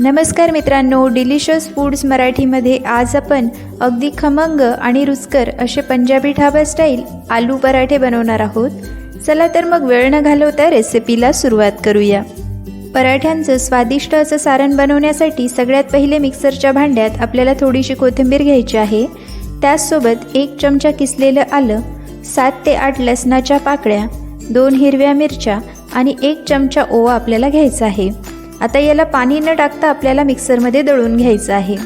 नमस्कार मित्रांनो delicious foods मराठीमध्ये आज आपण अगदी खमंग आणि रुचकर असे पंजाबी ढाबा स्टाईल आलू पराठे बनवणार आहोत. चला तर मग वेळ न घालवता रेसिपीला सुरुवात करूया. पराठ्यांचं स्वादिष्ट असं सारण बनवण्यासाठी सगळ्यात पहिले मिक्सरच्या भांड्यात आपल्याला थोडीशी कोथिंबीर घ्यायची आहे. त्याचसोबत एक चमचा किसलेलं आलं सात ते आठ लसणाच्या पाकळ्या दोन हिरव्या मिरच्या आणि एक चमचा ओवा आपल्याला घ्यायचा आहे. आता याला पाणी न टाकता आपल्याला मिक्सरमध्ये दळून घ्यायचं आहे.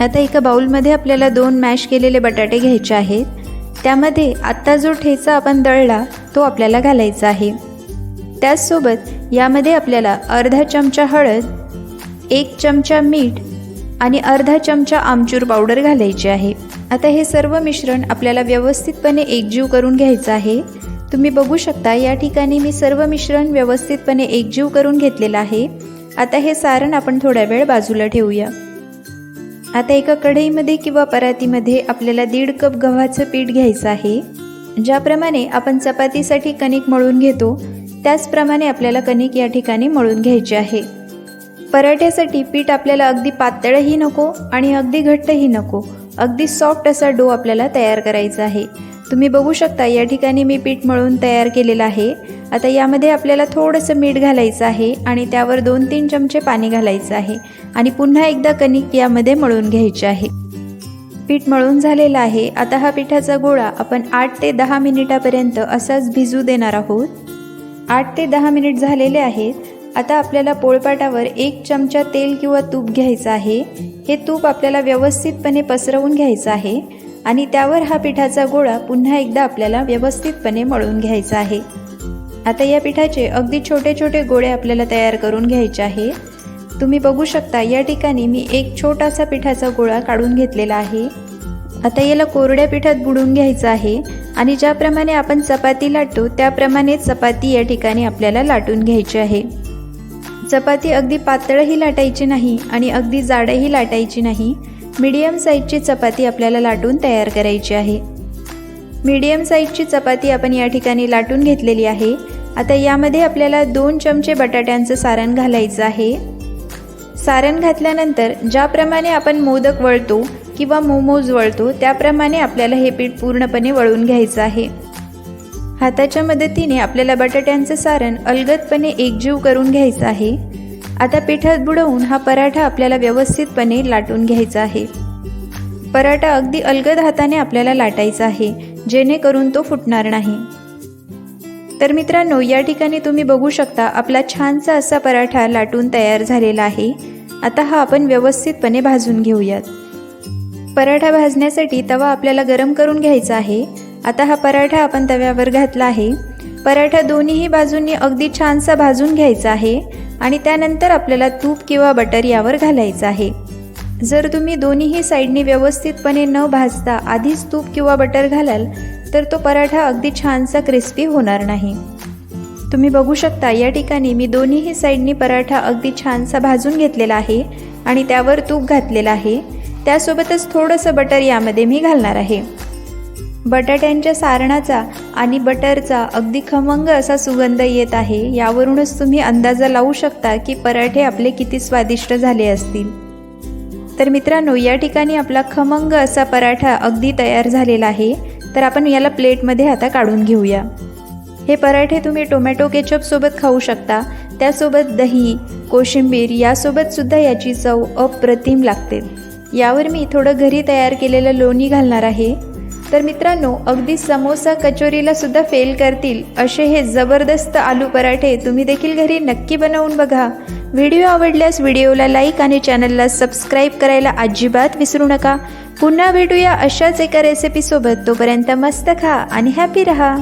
आता एका बाउलमध्ये आपल्याला दोन मॅश केलेले बटाटे घ्यायचे आहेत. त्यामध्ये आत्ता जो ठेचा आपण दळला तो आपल्याला घालायचा आहे. त्याचसोबत यामध्ये आपल्याला अर्धा चमचा हळद एक चमचा मीठ आणि अर्धा चमचा आमचूर पावडर घालायची आहे. आता हे सर्व मिश्रण आपल्याला व्यवस्थितपणे एकजीव करून घ्यायचं आहे. तुम्ही बघू शकता या ठिकाणी मी सर्व मिश्रण व्यवस्थितपणे एकजीव करून घेतलेलं आहे. आता हे सारण आपण थोडा वेळ बाजूला ठेवूया. आता एका कढईमध्ये किंवा परातीमध्ये आपल्याला दीड कप गव्हाचं पीठ घ्यायचं आहे. ज्याप्रमाणे आपण चपातीसाठी कणिक मळून घेतो त्याचप्रमाणे आपल्याला कणिक या ठिकाणी मळून घ्यायचे आहे. पराठ्यासाठी पीठ आपल्याला अगदी पातळही नको आणि अगदी घट्टही नको. अगदी सॉफ्ट असा डो आपल्याला तयार करायचा आहे. तुम्ही बघू शकता या ठिकाणी मी पीठ मळून तयार केलेलं आहे. आता यामध्ये आपल्याला थोडंसं मीठ घालायचं आहे आणि त्यावर दोन तीन चमचे पाणी घालायचं आहे आणि पुन्हा एकदा कणिक यामध्ये मळून घ्यायचे आहे. पीठ मळून झालेलं आहे. आता हा पिठाचा गोळा आपण आठ ते दहा मिनिटापर्यंत असाच भिजू देणार आहोत. आठ ते दहा मिनिट झालेले आहेत. आता आपल्याला पोळपाटावर एक चमचा तेल किंवा तूप घ्यायचं आहे. हे तूप आपल्याला व्यवस्थितपणे पसरवून घ्यायचं आहे. आणि त्यावर हा पिठाचा गोळा पुन्हा एकदा आपल्याला व्यवस्थितपणे मळून घ्यायचा आहे. आता या पिठाचे अगदी छोटे छोटे गोळे आपल्याला तयार करून घ्यायचे आहे. तुम्ही बघू शकता या ठिकाणी मी एक छोटासा पिठाचा गोळा काढून घेतलेला आहे. आता याला कोरड्या पिठात बुडून घ्यायचं आहे आणि ज्याप्रमाणे आपण चपाती लाटतो त्याप्रमाणे चपाती या ठिकाणी आपल्याला लाटून घ्यायची आहे. चपाती अगदी पातळही लाटायची नाही आणि अगदी जाडही लाटायची नाही. मीडियम साईजची चपाती आपल्याला लाटून तयार करायची आहे. मीडियम साईजची चपाती आपण या ठिकाणी लाटून घेतलेली आहे. आता यामध्ये आपल्याला दोन चमचे बटाट्यांचं सारण घालायचं आहे. सारण घातल्यानंतर ज्याप्रमाणे आपण मोदक वळतो किंवा मोमोज वळतो त्याप्रमाणे आपल्याला हे पीठ पूर्णपणे वळून घ्यायचं आहे. हाताच्या मदतीने आपल्याला बटाट्यांचं सारण अलगदपणे एकजीव करून घ्यायचं आहे. आता पिठात बुडवून हा पराठा आपल्याला व्यवस्थितपणे लाटून घ्यायचा आहे. पराठा अगदी अलगद हाताने आपल्याला लाटायचा आहे जेणेकरून तो फुटणार नाही. तर मित्रांनो या ठिकाणी तुम्ही बघू शकता आपला छानसा असा पराठा लाटून तयार झालेला आहे. आता हा आपण व्यवस्थितपणे भाजून घेऊयात. पराठा भाजण्यासाठी तवा आपल्याला गरम करून घ्यायचा आहे. आता हा पराठा आपण तव्यावर घातला आहे. पराठा दोन्हीही बाजूंनी अगदी छानसा भाजून घ्यायचा आहे. आणि त्यानंतर आपल्याला तूप किंवा बटर यावर घालायचं आहे. जर तुम्ही दोन्हीही साईडनी व्यवस्थितपणे न भाजता आधीच तूप किंवा बटर घालाल तर तो पराठा अगदी छानसा क्रिस्पी होणार नाही. तुम्ही बघू शकता या ठिकाणी मी दोन्हीही साईडनी पराठा अगदी छानसा भाजून घेतलेला आहे आणि त्यावर तूप घातलेलं आहे. त्यासोबतच थोडंसं बटर यामध्ये मी घालणार आहे. बटाट्यांच्या सारणाचा आणि बटरचा अगदी खमंग असा सुगंध येत आहे यावरूनच तुम्ही अंदाजा लावू शकता की पराठे आपले किती स्वादिष्ट झाले असतील. तर मित्रांनो या ठिकाणी आपला खमंग असा पराठा अगदी तयार झालेला आहे तर आपण याला प्लेटमध्ये आता काढून घेऊया. हे पराठे तुम्ही टोमॅटो केचपसोबत खाऊ शकता त्यासोबत दही कोशिंबीर यासोबतसुद्धा याची चव अप्रतिम लागते. यावर मी थोडं घरी तयार केलेलं लोणी घालणार आहे. तर मित्रांनो अगदी समोसा कचोरीला सुद्धा फेल करतील असे हे जबरदस्त आलू पराठे तुम्ही देखील घरी नक्की बनवून बघा. व्हिडिओ आवडल्यास व्हिडिओला लाईक आणि चॅनलला सबस्क्राईब करायला अजिबात विसरू नका. पुन्हा भेटूया अशाच एका रेसिपीसोबत तोपर्यंत मस्त खा आणि हॅपी रहा.